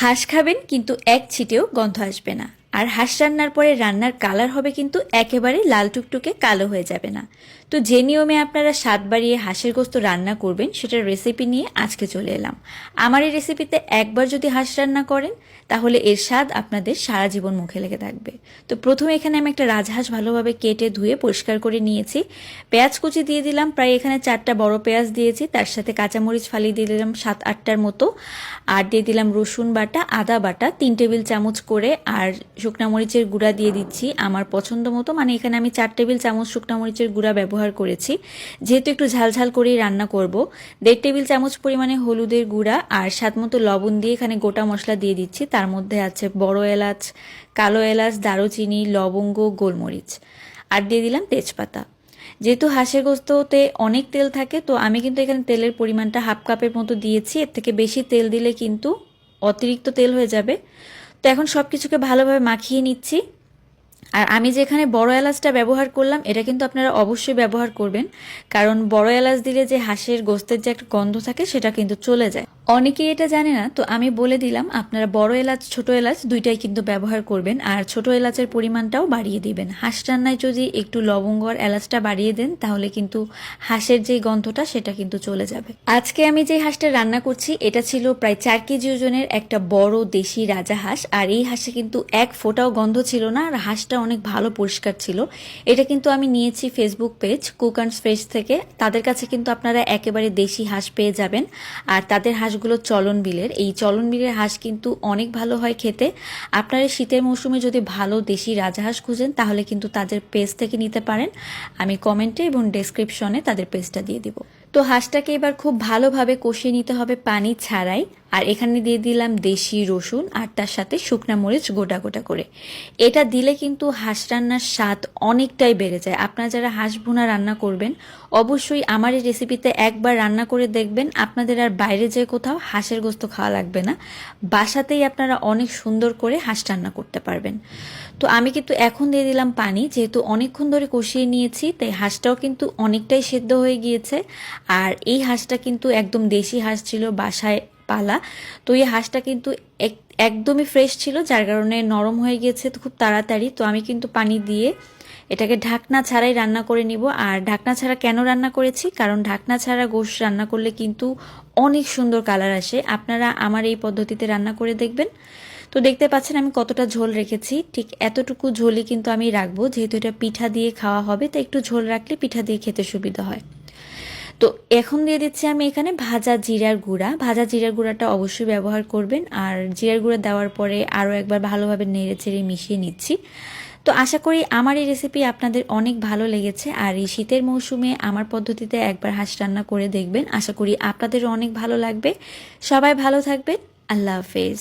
হাঁস খাবেন, কিন্তু এক ছিটেও গন্ধ আসবে না। আর হাঁস রান্নার পরে রান্নার কালার হবে কিন্তু একেবারে লাল টুকটুকে কালো হয়ে যাবে না। তো যে নিয়মে আপনারা স্বাদ বাড়িয়ে হাঁসের গোস্ত রান্না করবেন, সেটার রেসিপি নিয়ে আজকে চলে এলাম। আমার এই রেসিপিতে একবার যদি হাঁস রান্না করেন, তাহলে এর স্বাদ আপনাদের সারা জীবন মুখে লেগে থাকবে। তো প্রথমে এখানে আমি একটা রাজহাঁস ভালোভাবে কেটে ধুয়ে পরিষ্কার করে নিয়েছি। পেঁয়াজ কুচি দিয়ে দিলাম, প্রায় এখানে চারটা বড় পেঁয়াজ দিয়েছি, তার সাথে কাঁচামরিচ ফালি দিয়ে দিলাম সাত আটটার মতো। আর দিয়ে দিলাম রসুন বাটা, আদা বাটা, তিন টেবিল চামচ করে, আর শুকনা মরিচের গুঁড়া দিয়ে দিচ্ছি আমার পছন্দ মতো। মানে এখানে আমি চার টেবিল চামচ শুকনা মরিচের গুঁড়া ব্যবহার করেছি। যেহেতু একটু ঝালঝাল করেই রান্না করব, দেড় টেবিল চামচ পরিমাণে হলুদের গুঁড়া আর স্বাদ মতো লবণ দিয়ে এখানে গোটা মশলা দিয়ে দিচ্ছি। তার মধ্যে আছে বড় এলাচ, কালো এলাচ, দারুচিনি, লবঙ্গ, গোলমরিচ আর দিয়ে দিলাম তেজপাতা। যেহেতু হাঁসের গোস্ততে অনেক তেল থাকে, তো আমি কিন্তু এখানে তেলের পরিমাণটা হাফ কাপের মতো দিয়েছি। এর থেকে বেশি তেল দিলে কিন্তু অতিরিক্ত তেল হয়ে যাবে। তো এখন সব কিছুকে ভালোভাবে মাখিয়ে নিচ্ছি। আর আমি যেখানে বড় এলাচটা ব্যবহার করলাম, এটা কিন্তু আপনারা অবশ্যই ব্যবহার করবেন। কারণ বড় এলাচ দিলে যে হাঁসের গোস্তের যে একটা গন্ধ থাকে, সেটা কিন্তু চলে যায়। অনেকেই এটা জানে না, তো আমি বলে দিলাম, আপনারা বড় এলাচ, ছোট এলাচ দুইটাই কিন্তু ব্যবহার করবেন, আর ছোট এলাচের পরিমাণটাও বাড়িয়ে দিবেন। হাঁস রান্নায় যদি একটু লবঙ্গ আর এলাচটা বাড়িয়ে দেন, তাহলে কিন্তু হাঁসের যে গন্ধটা, সেটা কিন্তু চলে যাবে। আজকে আমি যে হাঁসটা রান্না করছি, এটা ছিল প্রায় চার কেজি ওজনের একটা বড় দেশি রাজা হাঁস, আর এই হাঁসে কিন্তু এক ফোঁটাও গন্ধ ছিল না, আর হাঁসটা অনেক ভালো পরিষ্কার ছিল। এটা কিন্তু আমি নিয়েছি Facebook page Cook and Fresh থেকে। তাদের কাছে কিন্তু আপনারা একেবারে দেশি হাঁস পেয়ে যাবেন, আর তাদের হাঁসগুলো চলন বিলের, এই চলন বিলের হাঁস কিন্তু অনেক ভালো হয় খেতে। আপনারা শীতের মৌসুমে যদি ভালো দেশি রাজাহাঁস খুঁজেন, তাহলে কিন্তু তাদের পেস্ট থেকে নিতে পারেন। আমি কমেন্টে এবং ডেসক্রিপশনে তাদের পেস্টটা দিয়ে দিব। তো হাঁসটাকে এবার খুব ভালোভাবে কষিয়ে নিতে হবে পানি ছাড়াই। আর এখানে দিয়ে দিলাম দেশি রসুন আর তার সাথে শুকনা মরিচ গোটা গোটা করে। এটা দিলে কিন্তু হাঁস রান্নার স্বাদ অনেকটাই বেড়ে যায়। আপনারা যারা হাঁস ভুনা রান্না করবেন, অবশ্যই আমার এই রেসিপিতে একবার রান্না করে দেখবেন। আপনাদের আর বাইরে যেয়ে কোথাও হাঁসের গোস্ত খাওয়া লাগবে না। বাসাতেই আপনারা অনেক সুন্দর করে হাঁস রান্না করতে পারবেন। তো আমি কিন্তু এখন দিয়ে দিলাম পানি, যেহেতু অনেকক্ষণ ধরে কষিয়ে নিয়েছি, তাই হাঁসটাও কিন্তু অনেকটাই সেদ্ধ হয়ে গিয়েছে। আর এই হাঁসটা কিন্তু একদম দেশি হাঁস ছিল, বাসায় পালা। তো এই হাঁসটা কিন্তু একদমই ফ্রেশ ছিল, যার কারণে নরম হয়ে গিয়েছে তো খুব তাড়াতাড়ি। তো আমি কিন্তু পানি দিয়ে এটাকে ঢাকনা ছাড়াই রান্না করে নিব। আর ঢাকনা ছাড়া কেন রান্না করেছি? কারণ ঢাকনা ছাড়া গোশ রান্না করলে কিন্তু অনেক সুন্দর কালার আসে। আপনারা আমার এই পদ্ধতিতে রান্না করে দেখবেন। তো দেখতে পাচ্ছেন আমি কতটা ঝোল রেখেছি। ঠিক এতটুকু ঝোলই কিন্তু আমি রাখব। যেহেতু এটা পিঠা দিয়ে খাওয়া হবে তো একটু ঝোল রাখলে পিঠা দিয়ে খেতে সুবিধা হয়। তো এখন দিয়ে দিচ্ছি আমি এখানে ভাজা জিরার গুঁড়া। ভাজা জিরার গুঁড়াটা অবশ্যই ব্যবহার করবেন। আর জিরার গুঁড়া দেওয়ার পরে আরও একবার ভালোভাবে নেড়ে চেড়ে মিশিয়ে নিচ্ছি। তো আশা করি আমার এই রেসিপি আপনাদের অনেক ভালো লেগেছে। আর এই শীতের মৌসুমে আমার পদ্ধতিতে একবার হাঁস রান্না করে দেখবেন। আশা করি আপনাদেরও অনেক ভালো লাগবে। সবাই ভালো থাকবেন। আল্লাহ হাফেজ।